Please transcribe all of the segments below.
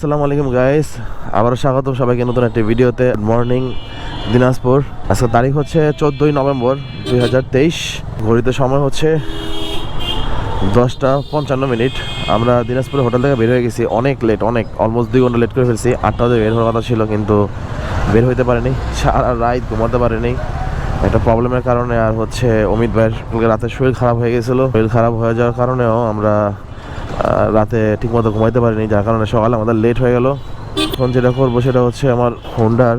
আসসালামু আলাইকুম গাইস আবারও স্বাগতম সবাইকে নতুন একটি ভিডিওতে। Good morning Dinajpur. আজকে তারিখ হচ্ছে চোদ্দোই নভেম্বর দুই হাজার তেইশ। ঘড়িতে সময় হচ্ছে দশটা পঞ্চান্ন মিনিট। আমরা দিনাজপুর হোটেল থেকে বের হয়ে গেছি। অনেক লেট অনেক অলমোস্ট দুই ঘণ্টা লেট করে ফেলছি। আটটা বের হওয়ার কথা ছিল, কিন্তু বের হইতে পারিনি। সারা রাত ঘুমাতে পারিনি। একটা প্রবলেমের কারণে আর হচ্ছে অমিত ভাইয়ের রাতে শরীর খারাপ হয়ে গেছিল। শরীর খারাপ হয়ে যাওয়ার কারণেও আমরা রাতে ঠিকমতো ঘুমাইতে পারিনি, যার কারণে সকালে আমাদের লেট হয়ে গেল। এখন যেটা করব সেটা হচ্ছে আমার হোন্ডার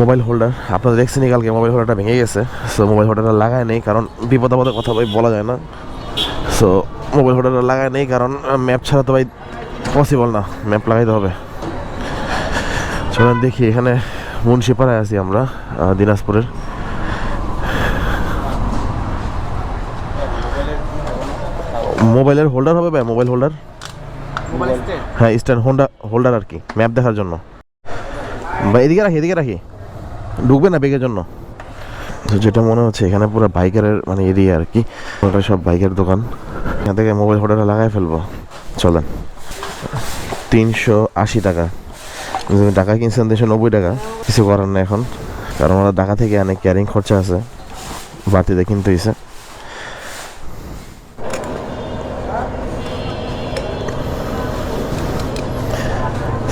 মোবাইল হোল্ডার আপনারা দেখছেনই কালকে মোবাইল হোল্ডারটা ভেঙে গেছে। সো মোবাইল হোল্ডারটা লাগায় নেই, কারণ বিপদ আপদের কথা ভাই বলা যায় না। সো মোবাইল হোল্ডারটা লাগায় নেই, কারণ ম্যাপ ছাড়া তো ভাই পসিবল না। ম্যাপ লাগাইতে হবে। চলেন দেখি, এখানে মুন্সিপাড়ায় আছি আমরা দিনাজপুরের। মোবাইলের হোল্ডার হবে ভাই মোবাইল হোল্ডার হ্যাঁ স্ট্যান্ড হোন্ডা হোল্ডার আর কি ম্যাপ দেখার জন্য। বা এদিকে রাখি এদিকে রাখি। ঢুকবে না বেগের জন্য? তো যেটা মনে হচ্ছে এখানে পুরো বাইকারের মানে এরিয়া আর কি ওটা সব বাইকের দোকান। এখান থেকে মোবাইল হোল্ডারটা লাগাই ফেলব। চলেন। তিনশো আশি টাকা। যদি টাকা কিনছেন তিনশো নব্বই টাকা। কিছু করার না এখন। কারণ ওরা ঢাকা থেকে অনেক ক্যারিং খরচা আছে। বাড়তিতে কিনতে হয়েছে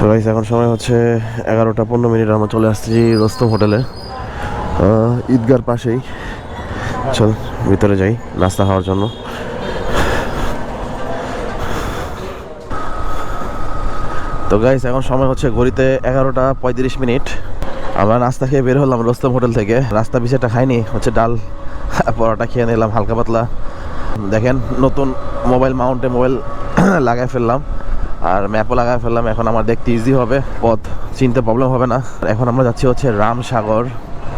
তো গাইস এখন সময় হচ্ছে এগারোটা পনেরো মিনিট, আমরা চলে আসছি রোস্তম হোটেলে। ঈদগার পাশেই। চল, ভিতরে যাই, নাস্তা খাওয়ার জন্য। তো গাইস এখন সময় হচ্ছে ঘড়িতে এগারোটা পঁয়ত্রিশ মিনিট। আমরা নাস্তা খেয়ে বের হলাম রোস্তম হোটেল থেকে। রাস্তা পিছেটা খাইনি, হচ্ছে ডাল, পরোটা খেয়ে নিলাম হালকা পাতলা। দেখেন নতুন মোবাইল, মাউন্টে মোবাইল লাগাই ফেললাম। আর ম্যাপও লাগাই ফেললাম। এখন আমার দেখতে ইজি হবে। পথ চিনতে প্রবলেম হবে না। এখন আমরা যাচ্ছি হচ্ছে রামসাগর,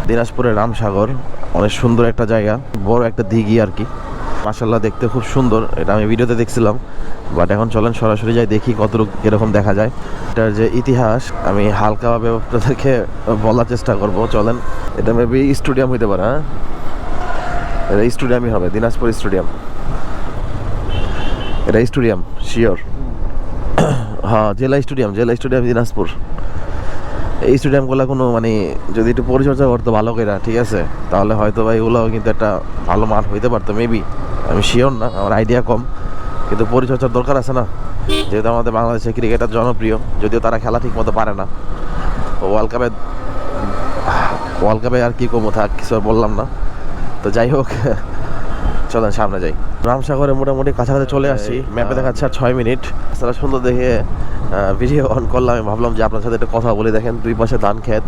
দিনাজপুরের রামসাগর। অনেক সুন্দর একটা জায়গা। বড় একটা দিঘি আর কি। মাসাল্লাহ দেখতে খুব সুন্দর। এটা আমি ভিডিওতে দেখছিলাম। বাট এখন চলেন সরাসরি যাই, দেখি কতটুকু কীরকম দেখা যায়। এটার যে ইতিহাস, আমি হালকাভাবে আপনাদেরকে বলার চেষ্টা করব। চলেন, এটা মেবি স্টেডিয়াম হইতে পারে হ্যাঁ? এটা স্টেডিয়ামই হবে, দিনাজপুর স্টেডিয়াম এটা স্টেডিয়াম শিওর হ্যাঁ জেলা স্টেডিয়াম জেলা স্টেডিয়াম দিনাজপুর। এই স্টেডিয়ামগুলো কোনো মানে যদি একটু পরিচর্যা করতো ভালো করে ঠিক আছে? তাহলে হয়তো বা এগুলোও কিন্তু একটা ভালো মাঠ হইতে পারতো মেবি আমি শিওর না, আমার আইডিয়া কম। কিন্তু পরিচর্যার দরকার আছে না? যেহেতু আমাদের বাংলাদেশে ক্রিকেটার জনপ্রিয়, যদিও তারা খেলা ঠিক মতো পারে না। ওয়ার্ল্ড কাপে ওয়ার্ল্ড কাপে আর কি কমো থাক, কিছু বললাম না। তো যাই হোক চলেন সামনে যাই। রামসাগরে মোটামুটি কাছাকাছি চলে আসছি। ম্যাপে দেখাচ্ছে আর ছয় মিনিট। রাস্তাটা সুন্দর দেখে ভিডিও অন করলাম। আমি ভাবলাম যে আপনার সাথে একটু কথা বলে। দেখেন দুই পাশে ধান ক্ষেত।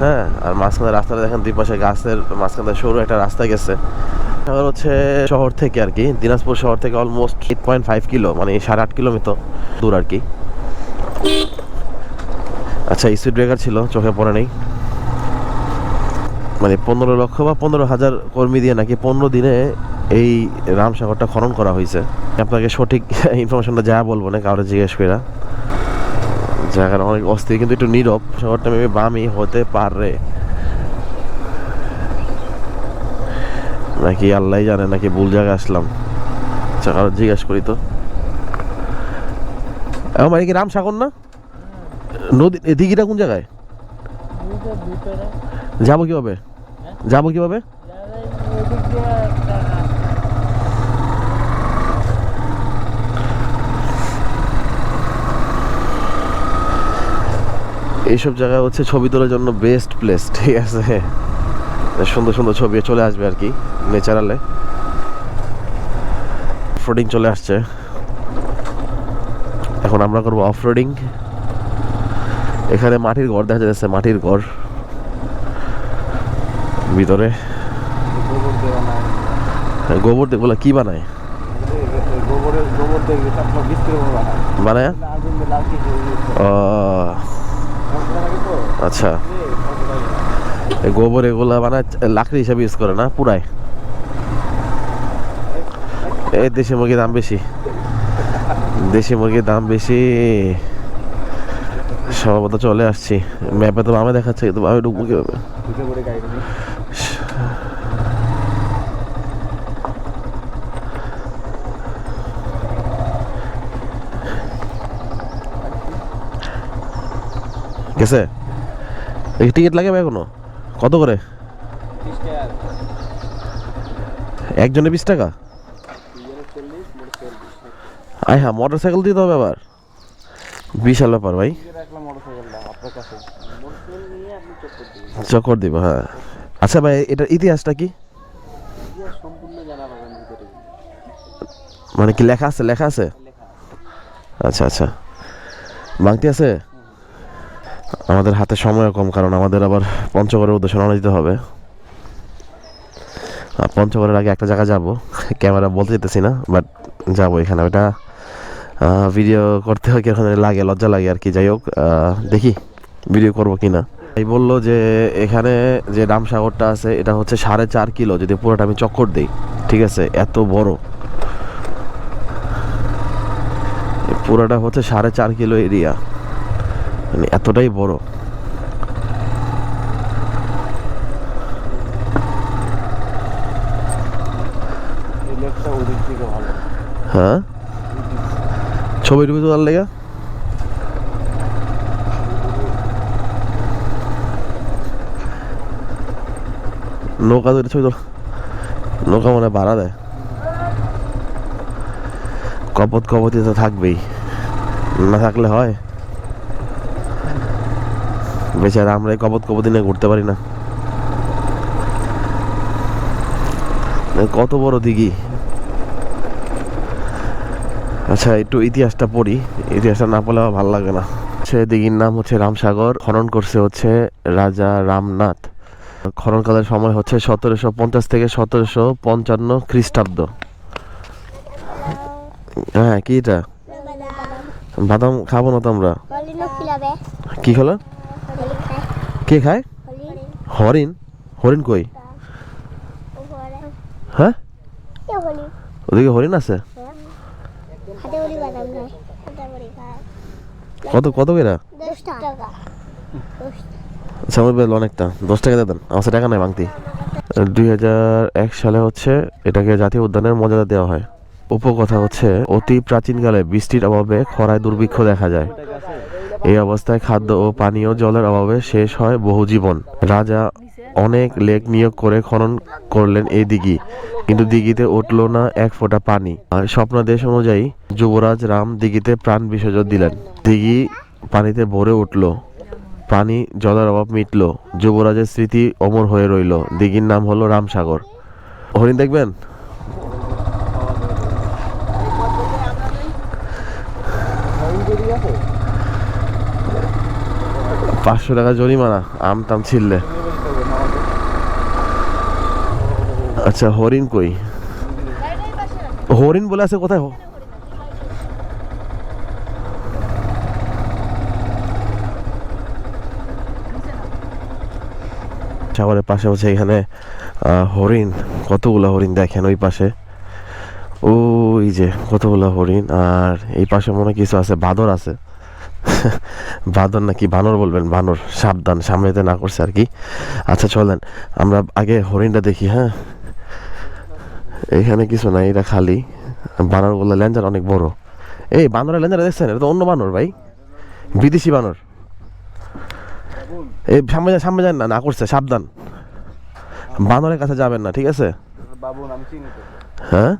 হ্যাঁ আর মাঝখানে রাস্তাটা দেখেন দুই পাশে গাছের মাঝখানে সরু একটা রাস্তা গেছে। সাগর হচ্ছে শহর থেকে আর কি। দিনাজপুর শহর থেকে almost eight point five kilo মানে সাড়ে আট কিলোমিটার দূর আর কি। আচ্ছা স্পিড ব্রেকার ছিল চোখে পড়ে নেই। মানে পনেরো লক্ষ বা পনেরো হাজার কর্মী দিয়ে নাকি পনেরো দিনে এই রামসাগরটা খনন করা হয়েছে। আপনাকে সঠিক ইনফরমেশনটা যা বলব না কাউরে জিজ্ঞেস করে জায়গাটা অনেক অস্থির কিন্তু একটু নীরব। শহরটা মেবি বামি হতে পারে। নাকি আল্লাহ জানে নাকি ভুল জায়গায় আসলাম। আচ্ছা কারও জিজ্ঞেস করি তো। আমার কি রামসাগর না? নদী দিঘিটা কোন জায়গায়? যাব কীভাবে? যাব কীভাবে? এইসব জায়গা হচ্ছে ছবি তোলার জন্য বেস্ট প্লেস ঠিক আছে? সুন্দর সুন্দর ছবি চলে আসবে আর কি নেচারালে অফরোডিং চলে আসছে। এখন আমরা করব অফরোডিং এখানে মাটির ঘর দেখা যাচ্ছে, মাটির ঘর। ভিতরে? গোবর দিয়ে, বলে কি বানায়? বানায়? আচ্ছা। গোবর এগুলা বানায়, লাকড়ি হিসাবে ইউজ করে না পুরাই এই দেশি মুরগির দাম বেশি। দেশি মুরগির দাম বেশি। সম্ভবত চলে আসছি। ম্যাপে তো বামে দেখাচ্ছে, কিন্তু বামে ঢুকবো কীভাবে ঢুকে পড়ে গাড়ি নিয়ে গেছে? টিকিট লাগে ভাই কত করে? একজনে বিশ টাকা? আয় হ্যাঁ মোটর সাইকেল দিতে হবে আবার বিশাল ব্যাপার ভাই। চক্কর দিব হ্যাঁ। আচ্ছা ভাই, এটার ইতিহাসটা কি? মানে কি লেখা আছে লেখা আছে? আচ্ছা আচ্ছা। বাংতি আছে? আমাদের হাতে সময় কম, কারণ আমাদের আবার পঞ্চগড়ের উদ্দেশ্যে রওনা দিতে হবে। পঞ্চগড়ের আগে একটা জায়গা যাব। ক্যামেরা বলতে যেতেছি না বাট যাব এখানে। ওটা ভিডিও করতে হয় কীরকম লাগে, লজ্জা লাগে আর কি। যাই হোক দেখি ভিডিও করব কি না এই বলল যে, এখানে যে রামসাগরটা আছে, এটা হচ্ছে সাড়ে চার কিলো, যদি পুরোটা আমি চক্কর দিই, ঠিক আছে? এত বড়। পুরোটা হচ্ছে সাড়ে চার কিলো এরিয়া মানে এতটাই বড়। হ্যাঁ? ছবি টবি তোলার লেগে? নৌকা ধরে ছবি তোল। নৌকা মনে ভাড়া দেয়। কপত কপতি তো থাকবেই। না থাকলে হয়? বেচারা আমরা এই কপতি নিয়ে ঘুরতে পারি না। কত বড় দিঘি। আচ্ছা একটু ইতিহাসটা পড়ি। ইতিহাসটা না পড়লে ভালো লাগে না। সে দিঘির নাম হচ্ছে রামসাগর খনন করছে হচ্ছে রাজা রামনাথ। খননকালের সময় হচ্ছে সতেরোশো পঞ্চাশ থেকে সতেরোশো পঞ্চান্ন খ্রিস্টাব্দ। হ্যাঁ কি এটা? বাদাম খাব না তো আমরা কি খেলো? হলি কে খায়? হরিণ। হরিণ কই? হ্যাঁ? ওদিকে হরিণ আছে? কত কত কেরা? আচ্ছা অনেকটা। দশ টাকা দেন। আমার টাকা নাই, বাংতি। দুই হাজার এক সালে হচ্ছে এটাকে জাতীয় উদ্যানের মর্যাদা দেওয়া হয়। উপকথা হচ্ছে, অতি প্রাচীনকালে বৃষ্টির অভাবে খরায় দুর্ভিক্ষ দেখা যায়। এই অবস্থায় খাদ্য ও পানীয় জলের অভাবে শেষ হয় বহু জীবন। রাজা অনেক লেক নিয়োগ করে খনন করলেন এই দিঘি, কিন্তু দিঘিতে উঠল না এক ফোঁটা পানি। স্বপ্নাদেশ অনুযায়ী যুবরাজ রাম দিঘিতে প্রাণ বিসর্জন দিলেন। দিঘি পানিতে ভরে উঠল, পানি জলের অভাব মিটল, যুবরাজের স্মৃতি অমর হয়ে রইল। দিঘির নাম হলো রামসাগর। হরিণ দেখবেন যদি আছে পাঁচশো টাকা জরিমানা, আম তাম ছিললে আচ্ছা হরিণ কই? হরিণ বলে আছে কোথায়? সাগরের পাশে হচ্ছে এখানে হরিণ, কতগুলো হরিণ দেখেন ওই পাশে? ওই যে, কতগুলো হরিণ, আর এই পাশে মনে কিছু আছে, বাদর আছে। বাদর নাকি বানর বলবেন? বানর, সাবধান সামনেতে না করছে আর কি। আচ্ছা চলেন, আমরা আগে হরিণটা দেখি হ্যাঁ? এখানে কিছু নাই, এটা খালি। বানরগুলো ল্যাঞ্জার অনেক বড়। এই, বানরের ল্যাঞ্জার দেখছেন? এটা তো অন্য বানর, ভাই। বিদেশি বানর। এই, সামনে যান সামনে যান না না করছে, সাবধান। বানরের কাছে যাবেন না, ঠিক আছে? হ্যাঁ?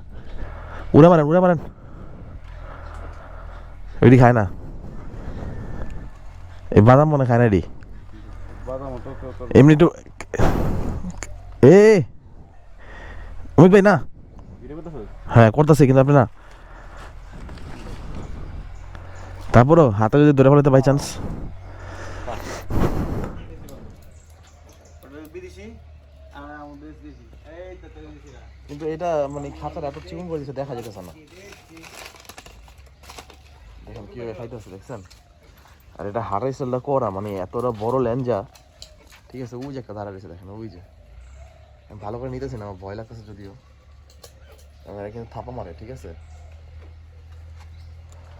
উড়ে মারেন উড়ে মারেন। এটি খায় না। এই বাদাম মনে খায় না এটি? বাদাম তো এমনি এ অমিত ভাই না? হ্যাঁ করতেছি কিন্তু আপনি না। তারপরও হাতে যদি ধরে ফেলাতে বাই চান্স। দেশিরা কিন্তু এটা মানে খাতার এত চিকন করে দিচ্ছে দেখা যেতেছে না। দেখেন কীভাবে খাইতেছে দেখছেন? আর এটা হারাইছেলটা করা মানে এতটা বড় ল্যাঞ্জা ঠিক আছে ওই যে একটা ধারা রয়েছে দেখেন ওই যে। আমি ভালো করে নিতেছি না আমার ভয় লাগতেছে যদিও। আমার কিন্তু থাপা মারে ঠিক আছে?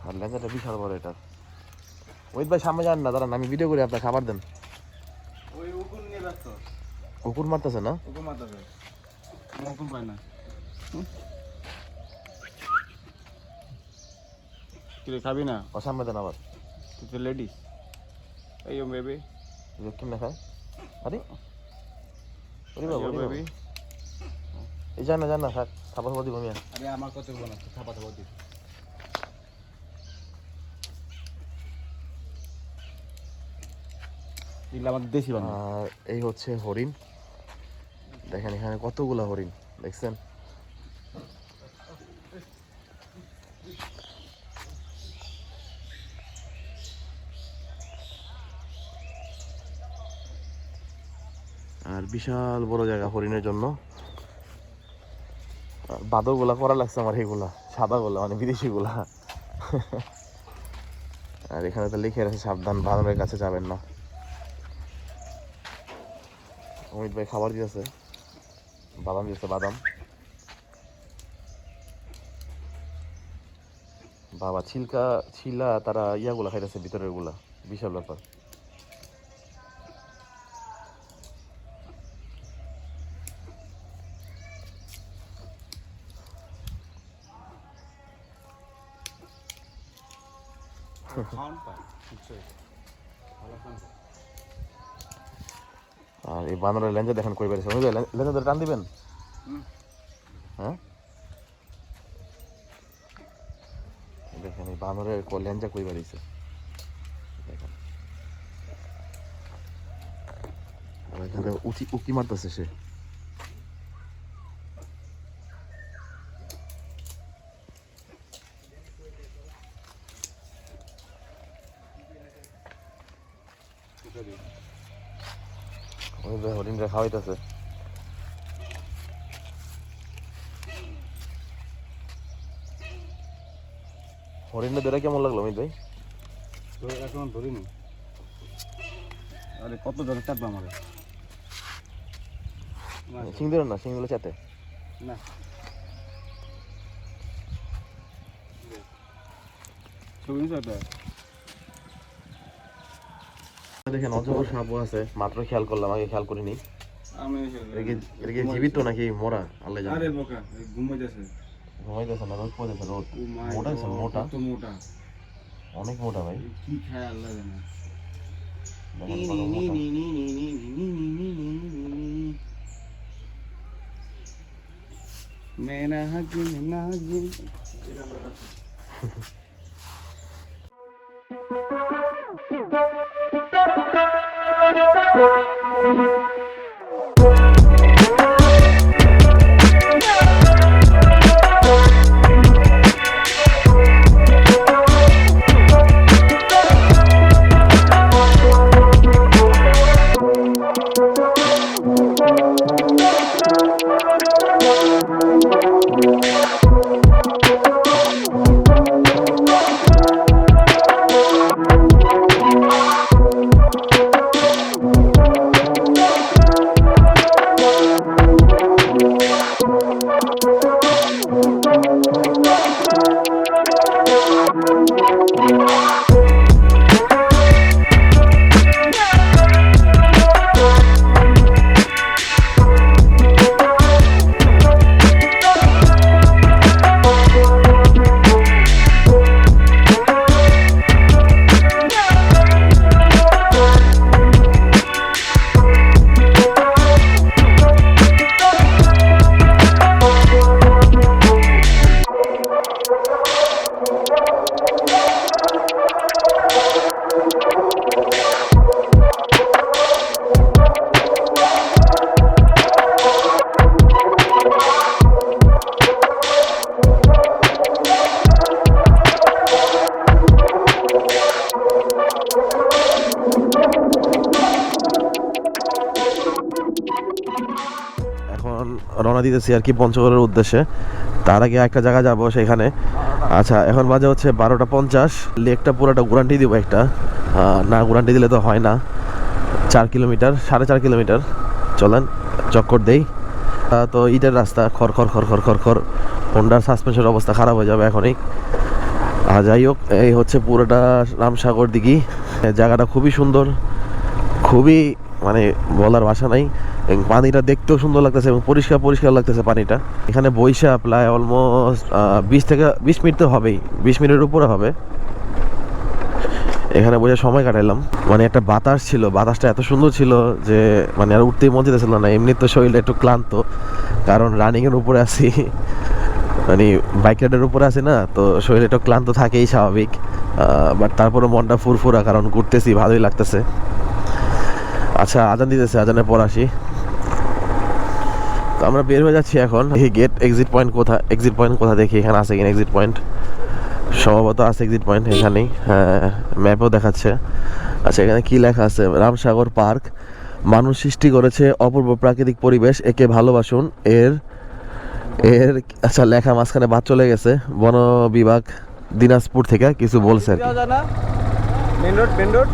আর ল্যাঞ্জাটা বিশাল বড় এটা ওই ভাই সামনে যান না দাঁড়ান আমি ভিডিও করি আপনার খাবার দেন। কুকুর মারতেছে না? পায় না। খাবি না? ও সামনে দেন আবার। তুই তো লেডিস Hey, yo, baby. যে কেমনে খায় আরে বাবা বাবা। baby. এই জান না জান না থাপা থাপা দিব মিয়া আরে আমার কত বানাচ্ছে থাপা থাপা দিস এগুলো আমাদের দেশি বানানো এই হচ্ছে হরিণ দেখেন এখানে কতগুলা হরিণ দেখছেন আর বিশাল বড় জায়গা হরিণের জন্য। বাদরগুলা করা লাগছে আমার এইগুলা সাদা গুলা মানে বিদেশি গুলা আর এখানে তো লিখে আছে সাবধান বাদরের কাছে যাবেন না। অমিত ভাই খাবার দিয়েছে। বাদাম দিয়েছে, বাদাম। বাবা, ছিলকা, ছিলা, তারা ইয়াগুলা খাইতেছে ভিতরেরগুলা বিশাল ব্যাপার। এই বানরের লেঞ্জে দেখেন কই বেড়েছে অমিত ভাই ধরে টান দিবেন। হ্যাঁ? দেখেন এই বানরের ক- লেঞ্জা কই পেরেছে দেখেন। ওই এখানে উকি মারতেছে সে অমিত ভাই হরিণরা খাওয়াইতেছে। হরিণটা ধরে কেমন লাগল অমিত ভাই? এখন ধরিনি। আরে কত জনে চাপবে আমার? শিং ধরে না শিংগুলো চাতে না। দেখেন অজগর সাপও আছে। মাত্র খেয়াল করলাম আগে খেয়াল করিনি। এটা কি জীবিত নাকি মরা আল্লাহ জানে আরে বোকা ঘুমাইতেছে ঘুমাইতেছে না রোদ পড়েছে রোদ মোটা আছে মোটা কত মোটা অনেক মোটা ভাই কি খায় আল্লাহ জানে। মেরা হাজিম নাজিম এখন দিতেছি আর কি পঞ্চগড়ের উদ্দেশ্যে। তার আগে একটা জায়গা যাব সেখানে। আচ্ছা এখন বাজে হচ্ছে বারোটা পঞ্চাশ। লেকটা পুরোটা গ্যারান্টি দিব একটা। না গ্যারান্টি দিলে তো হয় না। চার কিলোমিটার, সাড়ে চার কিলোমিটার। চলেন, চক্কর দেই। তো ইটের রাস্তা খর খর খর খর খর খর হোন্ডার সাসপেন্সের অবস্থা খারাপ হয়ে যাবে এখনই। আর যাই হোক, এই হচ্ছে পুরোটা রামসাগর দিঘি। জায়গাটা খুবই সুন্দর। খুবই মানে বলার ভাষা নাই। এবং পানিটা দেখতেও সুন্দর লাগতেছে এবং পরিষ্কার পরিষ্কার লাগতেছে পানিটা। এখানে বৈশা প্রায় অলমোস্ট বিশ থেকে, বিশ মিনিট তো হবেই। বিশ মিনিটের উপরে হবে। এখানে বসে সময় কাটাইলাম। মানে একটা বাতাস ছিল, বাতাসটা এত সুন্দর ছিল যে মানে আর উঠতেই মন যেতেছিল না। এমনি তো শরীরটা একটু ক্লান্ত, কারণ রানিংয়ের উপরে আছি। মানে বাইক রাইডের উপরে আছি না, তো শরীরে একটু ক্লান্ত থাকেই স্বাভাবিক। বাট তারপরে মনটা ফুরফুরা, কারণ ঘুরতেছি, ভালোই লাগতেছে। আচ্ছা আজান দিতেছে, আজানের পর আসি। আমরা বের হয়ে যাচ্ছি এখন। এই গেট এক্সিট পয়েন্ট কোথা এক্সিট পয়েন্ট কোথা দেখি? এখানে আছে কিনা এক্সিট পয়েন্ট সম্ভবত আছে এক্সিট পয়েন্ট এখানেই। ম্যাপও দেখাচ্ছে। আচ্ছা এখানে কি লেখা আছে? রামসাগর পার্ক। মানুষ সৃষ্টি করেছে অপূর্ব প্রাকৃতিক পরিবেশ। একে ভালোবাসুন। এর এর আচ্ছা লেখা মাঝখানে বাদ চলে গেছে। বন বিভাগ দিনাজপুর থেকে কিছু বলছে আর কি। যাওয়া যায় না। রোড রোড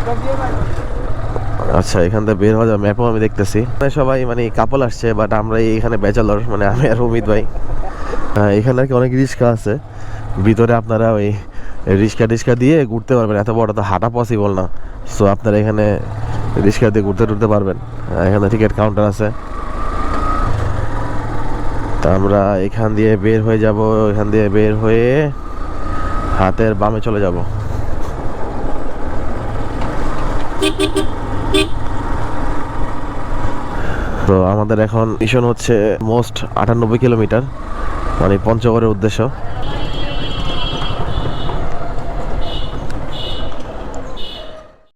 স্টপ দিয়ে ভাই আচ্ছা এখান থেকে বের হওয়া যাবে ম্যাপও আমি দেখতেছি। এখানে সবাই মানে কাপল আসছে বাট আমরা এখানে ব্যাচেলর মানে আমি আর অমিত ভাই। হ্যাঁ, এখানে আর কি অনেক রিক্সা আছে। ভিতরে আপনারা ওই রিক্সা টিক্সা দিয়ে ঘুরতে পারবেন। এত বড় তো হাঁটা পসিবল না। সো আপনারা এখানে রিক্সা দিয়ে ঘুরতে টুরতে পারবেন। হ্যাঁ, এখানে টিকিট কাউন্টার আছে। তা আমরা এখান দিয়ে বের হয়ে যাব এখান দিয়ে বের হয়ে হাতের বামে চলে যাব। তো আমাদের এখন মিশন হচ্ছে মোস্ট আটানব্বই কিলোমিটার মানে পঞ্চগড়ের উদ্দেশ্য।